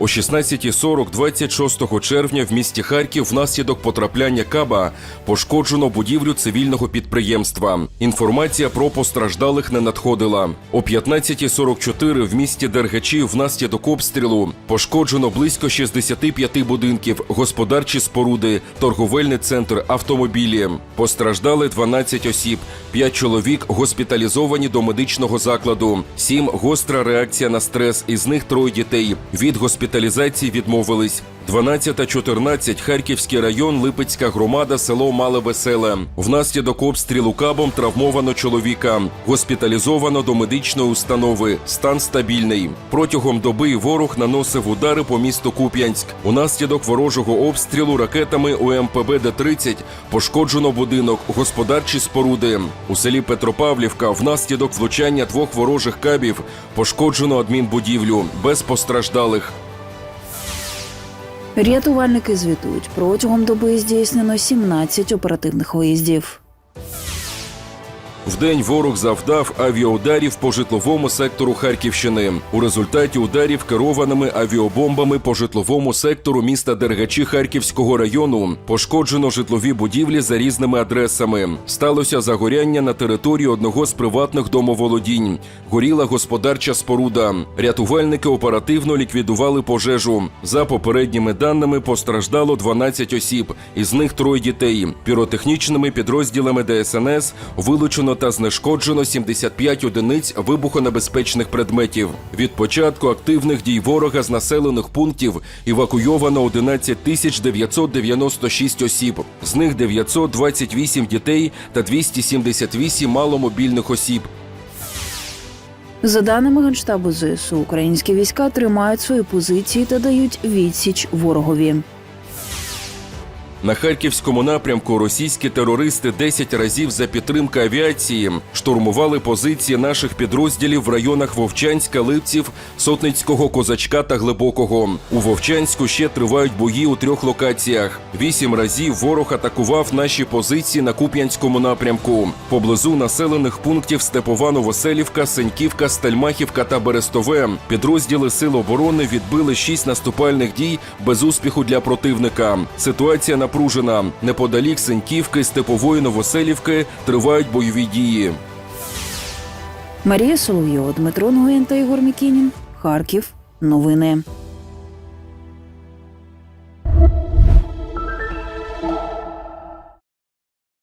О 16.40 26 червня в місті Харків внаслідок потрапляння каба пошкоджено будівлю цивільного підприємства. Інформація про постраждалих не надходила. О 15.44 в місті Дергачі внаслідок обстрілу пошкоджено близько 65 будинків, господарчі споруди, торговельний центр, автомобілі. Постраждали 12 осіб, 5 чоловік госпіталізовані до медичного закладу, 7 гостра реакція на стрес, із них троє дітей. Від госпіталізації відмовились. 12.14 Харківський район, Липецька громада, село Мале Веселе. Внаслідок обстрілу кабом травмовано чоловіка. Госпіталізовано до медичної установи. Стан стабільний. Протягом доби ворог наносив удари по місту Куп'янськ. Унаслідок ворожого обстрілу ракетами УМПБ Д-30 пошкоджено будинок, господарчі споруди. У селі Петропавлівка внаслідок влучання двох ворожих кабів пошкоджено адмінбудівлю без постраждалих. Рятувальники звітують, протягом доби здійснено 17 оперативних виїздів. Вдень ворог завдав авіаударів по житловому сектору Харківщини. У результаті ударів керованими авіабомбами по житловому сектору міста Дергачі Харківського району пошкоджено житлові будівлі за різними адресами. Сталося загоряння на території одного з приватних домоволодінь. Горіла господарча споруда. Рятувальники оперативно ліквідували пожежу. За попередніми даними постраждало 12 осіб, із них троє дітей. Піротехнічними підрозділами ДСНС вилучено та знешкоджено 75 одиниць вибухонебезпечних предметів. Від початку активних дій ворога з населених пунктів евакуйовано 11 тисяч 996 осіб. З них 928 дітей та 278 маломобільних осіб. За даними Генштабу ЗСУ, українські війська тримають свої позиції та дають відсіч ворогові. На харківському напрямку російські терористи 10 разів за підтримки авіації штурмували позиції наших підрозділів в районах Вовчанська, Липців, Сотницького, Козачка та Глибокого. У Вовчанську ще тривають бої у трьох локаціях. Вісім разів ворог атакував наші позиції на Куп'янському напрямку. Поблизу населених пунктів Степовано-Веселівка, Сеньківка, Стельмахівка та Берестове. Підрозділи Сил оборони відбили шість наступальних дій без успіху для противника. Ситуація напружена. Неподалік Сеньківки, Степової Новоселівки тривають бойові дії. Марія Соловйова, Дмитро Нгуєн та Ігор Мікінін. Харків. Новини.